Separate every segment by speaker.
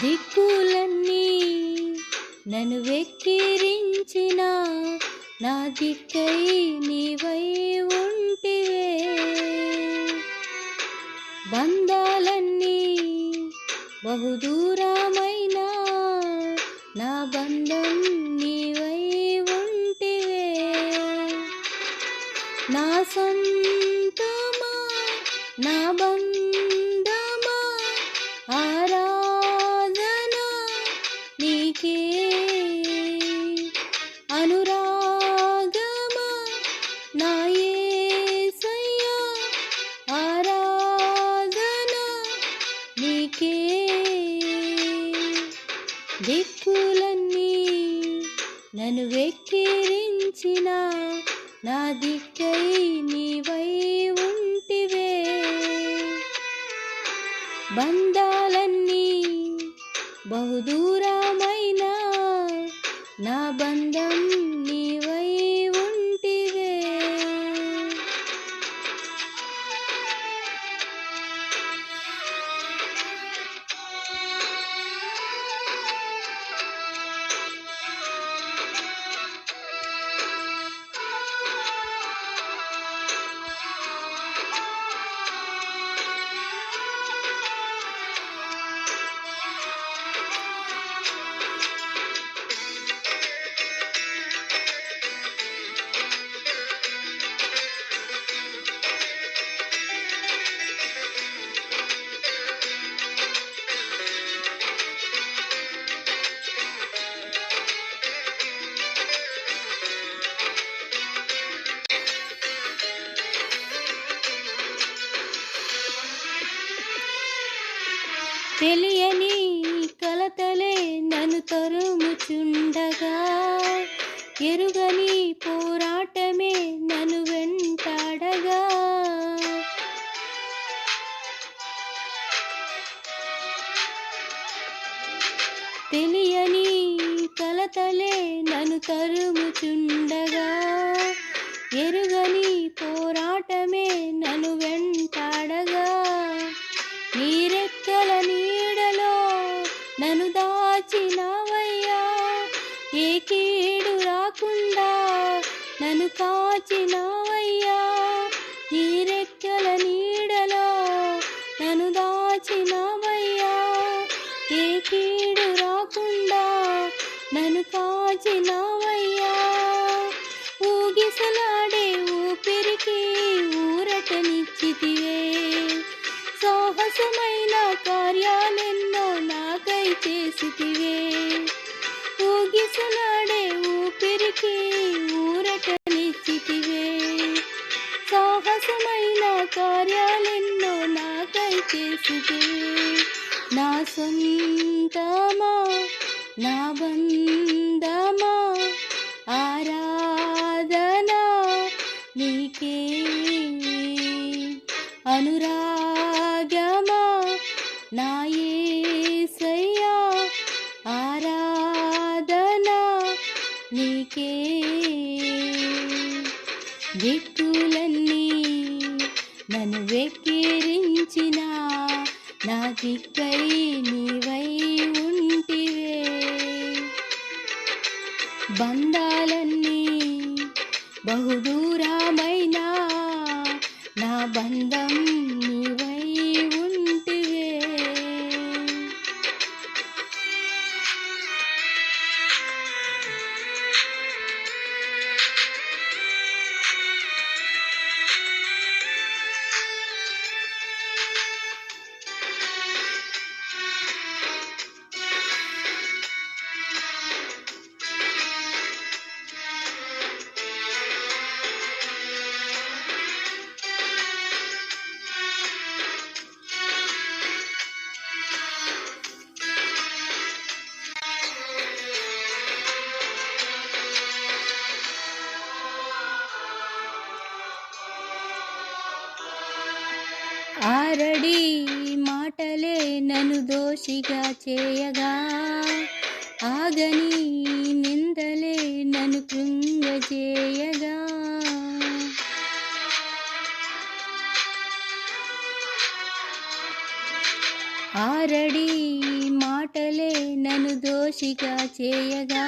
Speaker 1: దిక్కులన్నీ నన్ను వెక్కిరించిన నా దిక్కై నీవై ఉంటివే. బంధాలన్నీ బహుదూరమైన నా బంధం నీవై. బంధాలన్నీ బహుదూరమైన నా బంధం తెలియని కలతలే నన్ను తరుముచుండగా. ఎరుగని పోరాటమే నన్ను వెంటాడగా. తెలియని కలతలే నన్ను తరుముచుండగా. ఎరు కీడు నన్ను కాచినవయ్యా నా సొంతమా? నా బంధమా? ఆరాధన? నీకే అనురాగమా? నా యేసయ్యా ఆరాధన? నీకే దిక్కులన్నీ నన్ను వెక్కిరించినా. నా నీవై ఉంటివే. బంధాలన్నీ బహుదూరమైనా నా బంధం మరడి మాటలే నన్ను దోషిగా చేయగా. ఆగని నిందలే నన్ను కృంగజేయగా. ఆరడి మాటలే నన్ను దోషిగా చేయగా.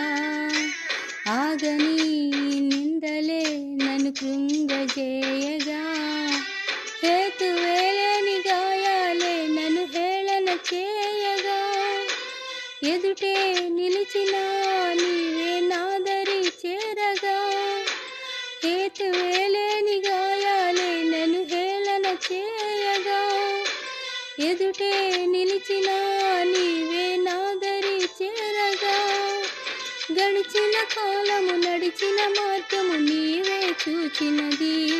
Speaker 1: ఆగని నిందలే నన్ను కృంగజేయగా. ఎదుటే నిలిచిన నీవే నాదరి చేరగా. హేతువేలేని గాయాలే నన్ను హేళన చేయగా. ఎదుటే నిలిచిన నీవే నాదరి చేరగా. గడిచిన కాలము నడిచిన మార్గము నీవే చూచినది.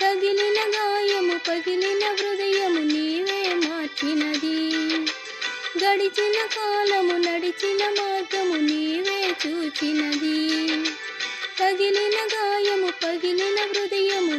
Speaker 1: తగిలిన గాయము పగిలిన హృదయము నీవే మార్చినది. గడిచిన కాలము నడిచిన మార్గము నీవే చూచినది. తగిలిన గాయము పగిలిన హృదయము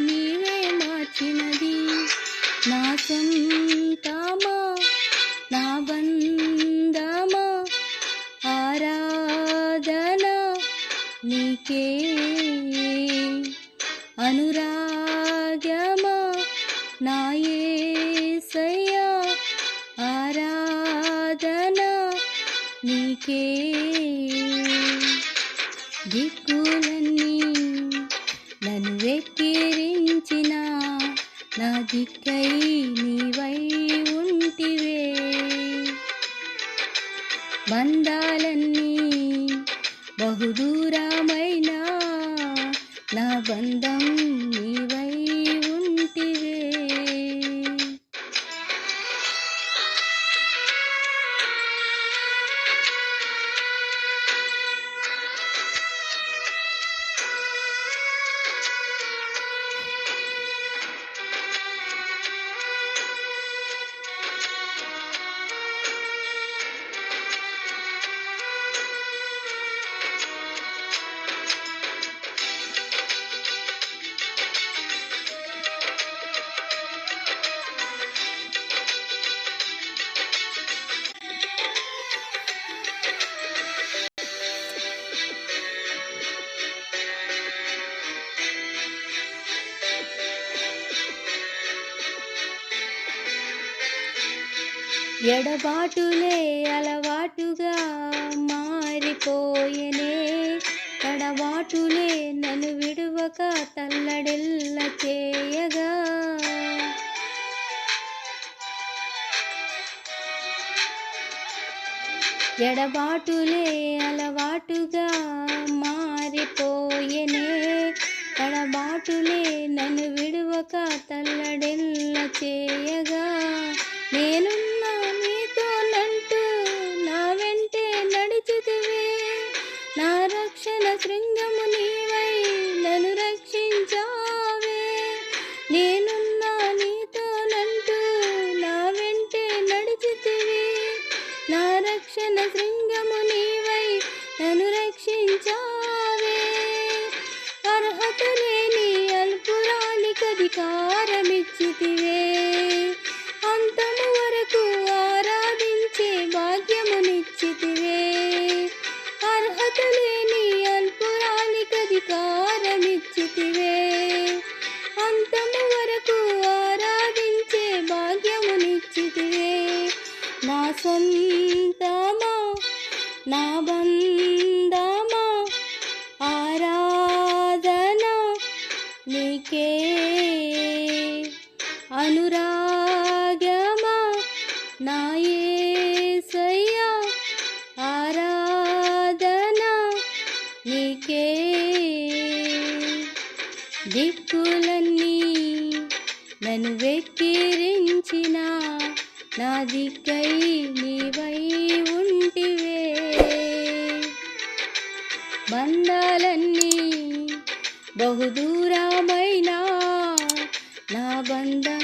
Speaker 1: నీకే దిక్కులన్నీ నన్ను వెక్కిరించిన నా దిక్కై నీవై ఉంటివే. బంధాలన్నీ బహుదూరమైన నా బంధం ఎడబాటులే అలవాటుగా మారిపోయనే తడబాటులే నన్ను విడువక తల్లడిల్ల చేయగా ఎడబాటులే అలవాటుగా మారిపోయనే తడబాటులే నన్ను విడువక తల్లడిల్ల చేయగా ಚಂದ ಶೃಂಗ నీకే అనురాగమా నా ఆరాధన నీకే. దిక్కులన్నీ నన్ను వెక్కిరించిన నా దిక్కై నీవై ఉంటివే. బంధాలన్నీ బహుదూరమైనా నా బంధం